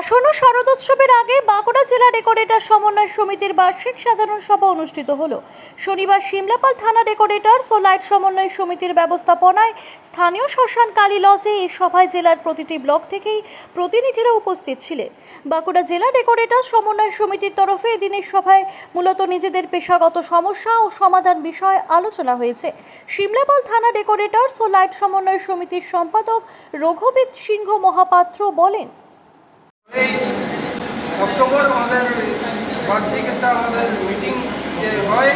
আসন্ন শারদোৎসবের আগে বাঁকুড়া জেলা ডেকোরেটর সমন্বয় সমিতির বার্ষিক সাধারণ সভা অনুষ্ঠিত হলো। শনিবার সিমলাপাল থানা ডেকোরেটরস ও লাইট সমন্বয় সমিতির ব্যবস্থাপনায় স্থানীয় শ্মশান কালী লজে এই সভায় জেলার প্রতিটি ব্লক থেকেই প্রতিনিধিরা উপস্থিত ছিলেন। বাঁকুড়া জেলা ডেকোরেটর সমন্বয় সমিতির তরফে এদিনের সভায় মূলত নিজেদের পেশাগত সমস্যা ও সমাধান বিষয়ে আলোচনা হয়েছে। সিমলাপাল থানা ডেকোরেটরস ও লাইট সমন্বয় সমিতির সম্পাদক রঘুবীর সিংহ মহাপাত্র বলেন এই অক্টোবর আমাদের বার্ষিক একটা আমাদের মিটিং যে হয়,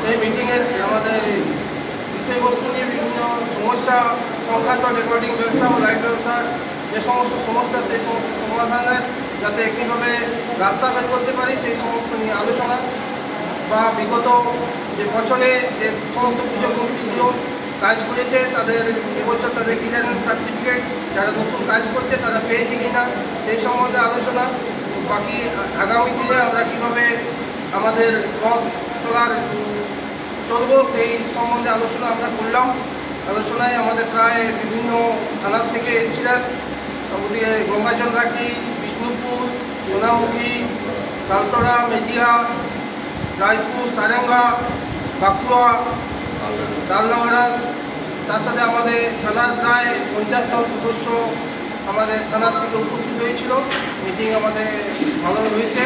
সেই মিটিংয়ের আমাদের বিষয়বস্তু নিয়ে বিভিন্ন সমস্যা সংক্রান্ত রেকর্ডিং ব্যবসা ও লাইট ব্যবসার যে সমস্ত সমস্যা, সেই সমস্ত সমাধানের যাতে একইভাবে রাস্তা বের করতে পারি, সেই সমস্ত নিয়ে আলোচনা বা বিগত যে বছরে যে সমস্ত পুজো কমিটিগুলো কাজ করেছে, তাদের এবছর তাদের ক্লিয়ারেন্স সার্টিফিকেট, যারা নতুন কাজ করছে তারা পেয়েছে কিনা সেই সম্বন্ধে আলোচনা। বাকি আগামী দিনে আমরা কীভাবে আমাদের পথ চলার চলবো সেই সম্বন্ধে আলোচনা আমরা করলাম। আলোচনায় আমাদের প্রায় বিভিন্ন থানার থেকে এসেছিলেন। ওদিকে গঙ্গাজল ঘাটি, বিষ্ণুপুর, সোনামুখী সালতরা মেজিয়া, রায়পুর, সারেঙ্গা, বাঁকুড়া ডালনামারা তার সাথে আমাদের থানার প্রায় পঞ্চাশ জন সদস্য আমাদের থানার থেকে উপস্থিত হয়েছিল। মিটিং আমাদের ভালো হয়েছে।